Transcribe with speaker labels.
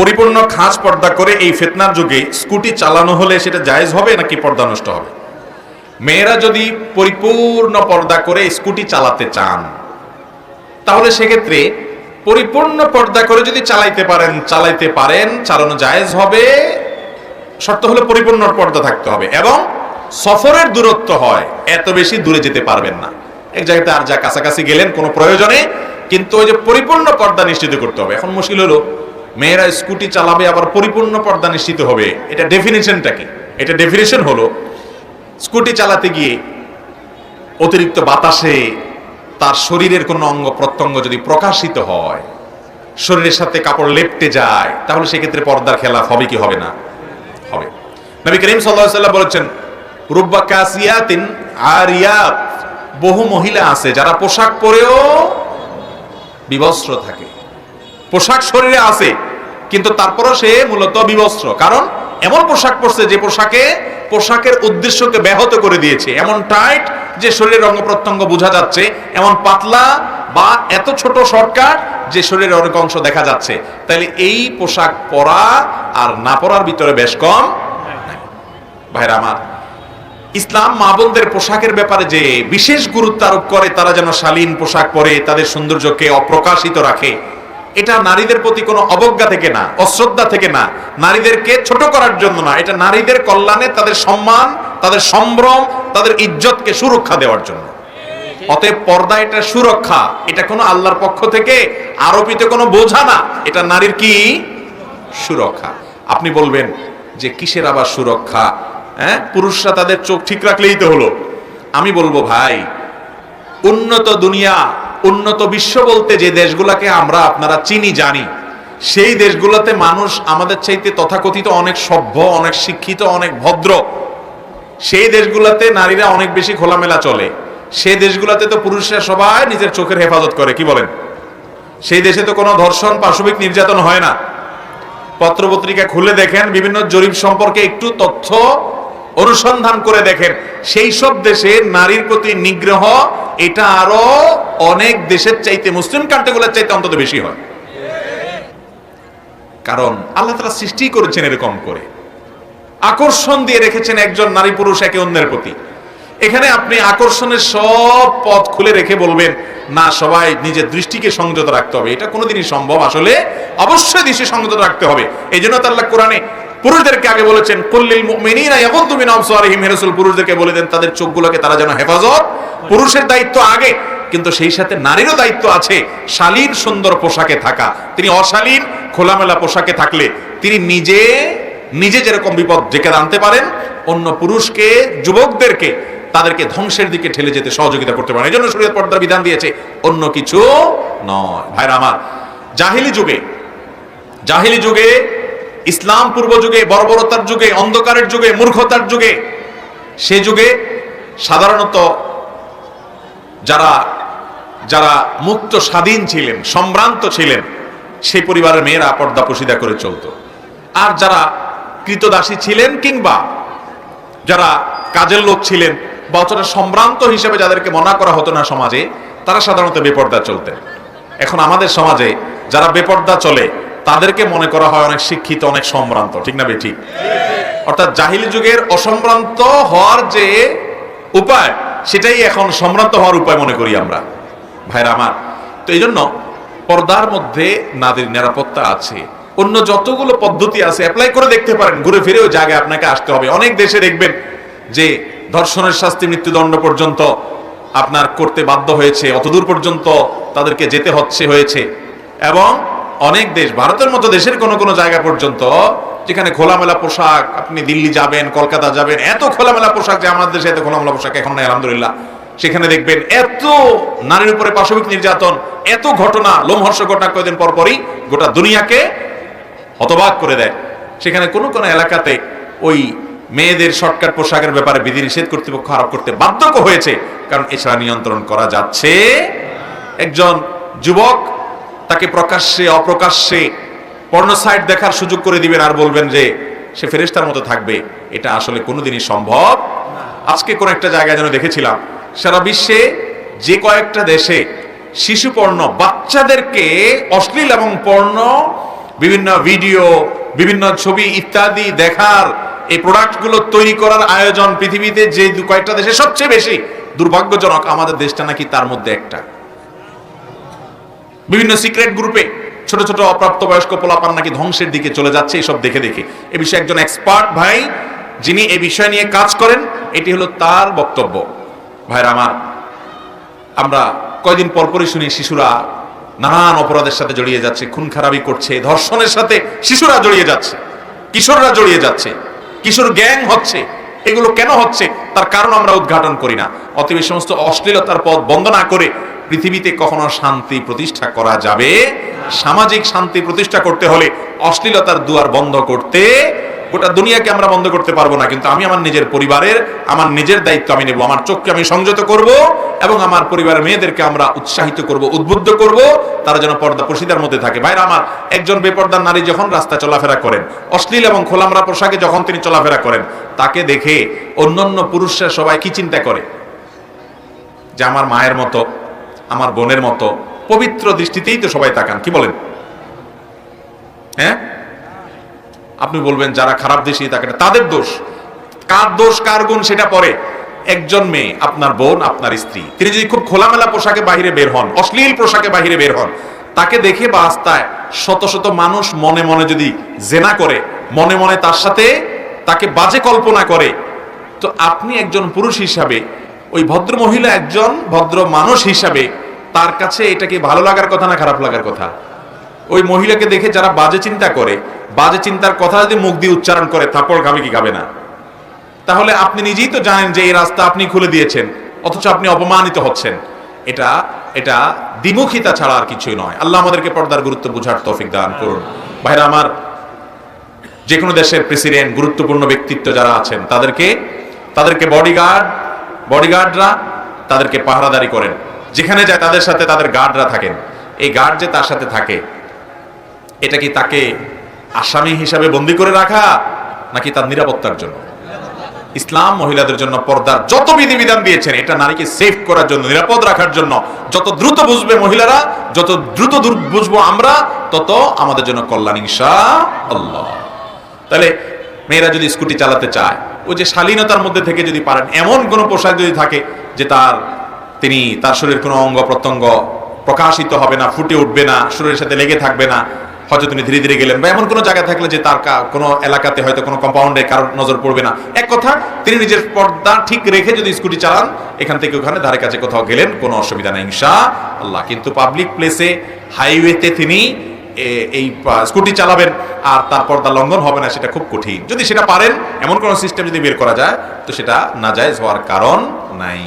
Speaker 1: পরিপূর্ণ খাস পর্দা করে এই ফেতনার যুগে স্কুটি চালানো হলে সেটা জায়েজ হবে নাকি পর্দা নষ্ট হবে? মেয়েরা যদি পরিপূর্ণ পর্দা করে স্কুটি চালাতে চান, তাহলে সেক্ষেত্রে পরিপূর্ণ পর্দা করে যদি চালাইতে পারেন চালাইতে পারেন, চালানো জায়েজ হবে। শর্ত হলো পরিপূর্ণ পর্দা থাকতে হবে এবং সফরের দূরত্ব হয়, এত বেশি দূরে যেতে পারবেন না। এক জায়গাতে আর যা কাছাকাছি গেলেন কোনো প্রয়োজনে, কিন্তু ওই যে পরিপূর্ণ পর্দা নিশ্চিত করতে হবে। এখন মুশকিল হলো মেয়েরা স্কুটি চালাবে, আবার পরিপূর্ণ পর্দা নিশ্চিত হবে। এটা ডেফিনেশনটা কি? এটা ডেফিনেশন হলো, স্কুটি চালাতে গিয়ে অতিরিক্ত বাতাসে তার শরীরের কোনো অঙ্গ প্রত্যঙ্গ যদি প্রকাশিত হয়, শরীরের সাথে কাপড় লেপটে যায়, তাহলে সেক্ষেত্রে পর্দার খেলা হবে কি হবে না? হবে। নবী করিম সাল্লাম বলেছেন, রুব্বা কাসিয়াতিন আরিয়াত। বহু মহিলা আছে যারা পোশাক পরেও বিবস্ত্র থাকে। পোশাক শরীরে আছে, কিন্তু তারপরও সে মূলত বিবস্ত্র। কারণ এমন পোশাক পরছে যে পোশাকে, পোশাকের উদ্দেশ্যকে ব্যাহত করে দিয়েছে। এমন টাইট যে শরীরের অঙ্গ প্রত্যঙ্গ বোঝা যাচ্ছে, এমন পাতলা বা এত ছোট শর্টকাট যে শরীরের অনেক অংশ দেখা যাচ্ছে। তাহলে এই পোশাক পরা আর না পরার ভিতরে বেশ কম? ভাইরা আমার, ইসলাম মা বোনদের পোশাকের ব্যাপারে যে বিশেষ গুরুত্ব আরোপ করে, তারা যেন শালীন পোশাক পরে, তাদের সৌন্দর্যকে অপ্রকাশিত রাখে এটা নারীদের প্রতি কোনো অবজ্ঞা থেকে না, অশ্রদ্ধা থেকে না। নারীদেরকে ছোট করার জন্য না, এটা নারীদের কল্যাণে তাদের সম্মান, তাদের সম্ভ্রম, তাদের ইজ্জতকে সুরক্ষা দেওয়ার জন্য। অতএব পর্দা এটা সুরক্ষা, এটা কোনো আল্লাহর পক্ষ থেকে আরোপিত কোনো বোঝা না, এটা নারীর কি? সুরক্ষা। আপনি বলবেন যে কিসের আবার সুরক্ষা? হ্যাঁ? পুরুষরা তাদের চোখ ঠিক রাখলেই তো হলো। আমি বলব ভাই, উন্নত দুনিয়া উন্নত বিশ্ব বলতে যে দেশগুলোকে আমরা আপনারা চিনি, জানি, সেই দেশগুলোতে মানুষ আমাদের চাইতে তথাকথিত অনেক সভ্য, অনেক শিক্ষিত, অনেক ভদ্র। সেই দেশগুলোতে নারীরা অনেক বেশি খোলামেলা চলে। সেই দেশগুলোতে তো পুরুষরা সবাই নিজের চোখের হেফাজত করে, কি বলেন? সেই দেশে তো কোনো ধর্ষণ, পাশবিক নির্যাতন হয় না। পত্রপত্রিকা খুলে দেখেন, বিভিন্ন জরিপ সম্পর্কে একটু তথ্য অনুসন্ধান করে দেখেন। সেই সব দেশে নারীর প্রতি নিগ্রহ, এটা আরও অনেক দেশের চাইতে, মুসলিম কান্ট্রিগুলোর চাইতে অন্তত বেশি হয়। কারণ আল্লাহ তালা সৃষ্টি করেছেন এরকম করে। আকর্ষণ দিয়ে রেখেছেন একজন নারী পুরুষ একে অন্যের প্রতি। এখানে আপনি আকর্ষণের সব পথ খুলে রেখে বলবেন, না, সবাই নিজের দৃষ্টিকে সংযত রাখতে হবে। এটা কোনোদিনই সম্ভব। আসলে অবশ্যই দৃষ্টি সংযত রাখতে হবে। এই জন্য তো আল্লাহ কোরআনে পুরুষদেরকে আগে বলেছেন, কুল্লিল মুমিনিনা ইয়াগুদ্দু মিন আবসারিহিম হে রাসূল, পুরুষদেরকে বলে দেন, তাদের চোখগুলোকে তারা যেন হেফাজত পুরুষের দায়িত্ব আগে, কিন্তু সেই সাথে নারীরও দায়িত্ব আছে, শালীন সুন্দর পোশাকে থাকা। তিনি অশালীন, খোলামেলা পোশাকে থাকলে তিনি নিজে নিজে যেরকম বিপদ ডেকে আনতে পারেন, অন্য পুরুষকে, যুবকদেরকে তাদেরকে ধ্বংসের দিকে ঠেলে যেতে সহযোগিতা করতে পারেন। এই জন্য শরীয়ত পর্দার বিধান দিয়েছে, অন্য কিছু নয়। ভাইরা আমার, জাহিলি যুগে জাহিলি যুগে ইসলাম পূর্ব যুগে বর্বরতার যুগে, অন্ধকারের যুগে, মূর্খতার যুগে, সে যুগে সাধারণত যারা যারা মুক্ত, স্বাধীন ছিলেন, সম্ভ্রান্ত ছিলেন, সেই পরিবারের মেয়েরা পর্দা পশিদা করে চলতো। আর যারা কৃতদাসী ছিলেন কিংবা যারা কাজের লোক ছিলেন বা অতটা সম্ভ্রান্ত হিসেবে যাদেরকে মনা করা হতো না সমাজে, তারা সাধারণত বেপর্দা চলতেন। এখন আমাদের সমাজে যারা বেপর্দা চলে তাদেরকে মনে করা হয় অনেক শিক্ষিত, অনেক সম্ভ্রান্ত। ঠিক না বে ঠিক। অর্থাৎ জাহিলি যুগের অসম্ভ্রান্ত হওয়ার যে উপায়, সেটাই এখন সম্ভ্রান্ত হওয়ার উপায় মনে করি আমরা। ভাইরা আমার, তো এই জন্য পর্দার মধ্যে নারীর নিরাপত্তা আছে। অন্য যতগুলো পদ্ধতি আছে অ্যাপ্লাই করে দেখতে পারেন, ঘুরে ফিরে ওই জায়গায় আপনাকে আসতে হবে। অনেক দেশে দেখবেন যে ধর্ষণের শাস্তি, মৃত্যুদণ্ড পর্যন্ত আপনার করতে বাধ্য হয়েছে, অতদূর পর্যন্ত তাদেরকে যেতে হচ্ছে, হয়েছে। এবং অনেক দেশ, ভারতের মতো দেশের কোনো কোনো জায়গা পর্যন্ত যেখানে খোলামেলা পোশাক, আপনি দিল্লি যাবেন, কলকাতা যাবেন, এত খোলামেলা পোশাক যে আমাদের দেশে এত খোলামেলা পোশাক এখন নাই, আলহামদুলিল্লাহ। সেখানে দেখবেন এত নারীর উপরে পাশবিক নির্যাতন, এত ঘটনা লোমহর্ষ ঘটনা কয়েকদিন পর পরই গোটা দুনিয়াকে হতবাক করে দেয়। সেখানে কোনো কোনো এলাকাতে ওই মেয়েদের শর্টকাট পোশাকের ব্যাপারে বিধিনিষেধ কর্তৃপক্ষ আরোপ করতে বাধ্য হয়েছে, কারণ এছাড়া নিয়ন্ত্রণ করা যাচ্ছে। একজন যুবক তাকে প্রকাশ্যে, অপ্রকাশ্যে পর্ণ সাইট দেখার সুযোগ করে দিবেন আর বলবেন যে সে ফেরেস্তার মতো থাকবে। এটা আসলে কোনোদিনই সম্ভব আজকে কোন একটা জায়গায় যেন দেখেছিলাম, সারা বিশ্বে যে কয়েকটা দেশে শিশু পর্ণ, বাচ্চাদেরকে অশ্লীল এবং পর্ণ, বিভিন্ন ভিডিও, বিভিন্ন ছবি ইত্যাদি দেখার এই প্রোডাক্টগুলো তৈরি করার আয়োজন পৃথিবীতে যে কয়েকটা দেশে সবচেয়ে বেশি দুর্ভাগ্যজনক আমাদের দেশটা নাকি তার মধ্যে একটা। বিভিন্ন সিক্রেট গ্রুপে ছোট ছোট অপ্রাপ্তবয়স্ক পোলাপান নাকি ধ্বংসের দিকে চলে যাচ্ছে, এসব দেখে দেখে। এ বিষয়ে একজন এক্সপার্ট ভাই, যিনি এ বিষয় নিয়ে কাজ করেন, এটি হলো তার বক্তব্য। ভাইরা আমার, আমরা কয়দিন পরপরই শুনি শিশুরা নানান অপরাধের সাথে জড়িয়ে যাচ্ছে, খুন খারাপি করছে, ধর্ষণের সাথে শিশুরা জড়িয়ে যাচ্ছে, কিশোররা জড়িয়ে যাচ্ছে, কিশোর গ্যাং হচ্ছে, এগুলো কেন হচ্ছে, তার কারণ আমরা উদ্ঘাটন করি না। অতএব সমস্ত অশ্লীলতার পথ বন্ধ না করে পৃথিবীতে কখনো শান্তি প্রতিষ্ঠা করা যাবে? সামাজিক শান্তি প্রতিষ্ঠা করতে হলে অশ্লীলতার দুয়ার বন্ধ করতে, গোটা দুনিয়াকে আমরা বন্ধ করতে পারব না। কিন্তু আমি আমার নিজের পরিবারের, আমার নিজের দায়িত্ব আমি নেব, আমার চোখকে আমি সংযত করব এবং আমার পরিবারের মেয়েদেরকে আমরা উৎসাহিত করব, উদ্বুদ্ধ করব, তারা যেন পর্দা পশিদার মধ্যে থাকে। ভাইরা আমার, একজন বেপর্দার নারী যখন রাস্তায় চলাফেরা করেন, অশ্লীল এবং খোলামরা পোশাকে যখন তিনি চলাফেরা করেন, তাকে দেখে অন্যান্য পুরুষরা সবাই কি চিন্তা করে? যে আমার মায়ের মতো আমার বোনের মতো পবিত্র দৃষ্টিতেই তো সবাই তাকান, কি বলেন? হ্যাঁ? আপনি বলবেন, যারা খারাপ দেশে তাকে তাদের দোষ। কার দোষ, কার গুণ, সেটা পরে। একজন মেয়ে, আপনার বোন, আপনার স্ত্রী। তিনি যদি খুব খোলামেলা পোশাকে বাহিরে বের হন, অশ্লীল পোশাকে বাহিরে বের হন, তাকে দেখে বা রাস্তায় শত শত মানুষ মনে মনে যদি জেনা করে, মনে মনে তার সাথে তাকে বাজে কল্পনা করে, তো আপনি একজন পুরুষ হিসাবে ওই ভদ্র মহিলা একজন ভদ্র মানুষ হিসাবে তার কাছে এটাকে ভালো লাগার কথা না খারাপ লাগার কথা? ওই মহিলাকে দেখে যারা বাজে চিন্তা করে, বাজে চিন্তার কথা যদি মুখ দিয়ে উচ্চারণ করে থাপড় খাবে কি খাবে না? তাহলে আপনি নিজেই তো জানেন যে এই রাস্তা আপনি খুলে দিয়েছেন, অথচ আপনি অপমানিত হচ্ছেন। এটা এটা দ্বিমুখিতা ছাড়া আর কিছুই নয়। আল্লাহ আমাদেরকে পর্দার গুরুত্ব বুঝার তৌফিক দান করুন। ভাইরা আমার যে কোনো দেশের প্রেসিডেন্ট গুরুত্বপূর্ণ ব্যক্তিত্ব যারা আছেন, তাদেরকে তাদেরকে বডিগার্ড বডিগার্ডরা তাদেরকে পাহারাদারি করেন। যেখানে যায় তাদের সাথে তাদের গার্ডরা থাকেন। এই গার্ড যে তার সাথে থাকে, এটা কি তাকে আসামি হিসাবে বন্দি করে রাখা, নাকি তার নিরাপত্তার জন্য? ইসলাম মহিলাদের জন্য পর্দার যত বিধিবিধান দিয়েছেন, এটা নারীকে সেফ করার জন্য, নিরাপদ রাখার জন্য, যত দ্রুত বুঝবে মহিলারা, যত দ্রুত দূর বুঝব আমরা, তত আমাদের জন্য কল্যাণ ইনশা আল্লাহ তাহলে মেয়েরা যদি স্কুটি চালাতে চায় ওই যে শালীনতার মধ্যে থেকে যদি পারেন, এমন কোনো পোশাক যদি থাকে যে তার, তিনি তার শরীরের কোনো অঙ্গ প্রত্যঙ্গ প্রকাশিত হবে না, ফুটে উঠবে না, শরীরের সাথে লেগে থাকবে না, হয়তো তিনি ধীরে ধীরে গেলেন, বা এমন কোনো জায়গায় থাকলে যে তার কোনো এলাকাতে হয়তো কোনো কম্পাউন্ডে কারোর নজর পড়বে না। এক কথা, তিনি নিজের পর্দা ঠিক রেখে যদি স্কুটি চালান, এখান থেকে ওখানে ধারে কাছে কোথাও গেলেন, কোনো অসুবিধা নেই, ইনশা আল্লাহ। কিন্তু পাবলিক প্লেসে হাইওয়েতে তিনি এই স্কুটি চালাবেন আর তার পর্দা লঙ্ঘন হবে না, সেটা খুব কঠিন। যদি সেটা পারেন, এমন কোনো সিস্টেম যদি বের করা যায়, তো সেটা নাজায়জ হওয়ার কারণ নাই।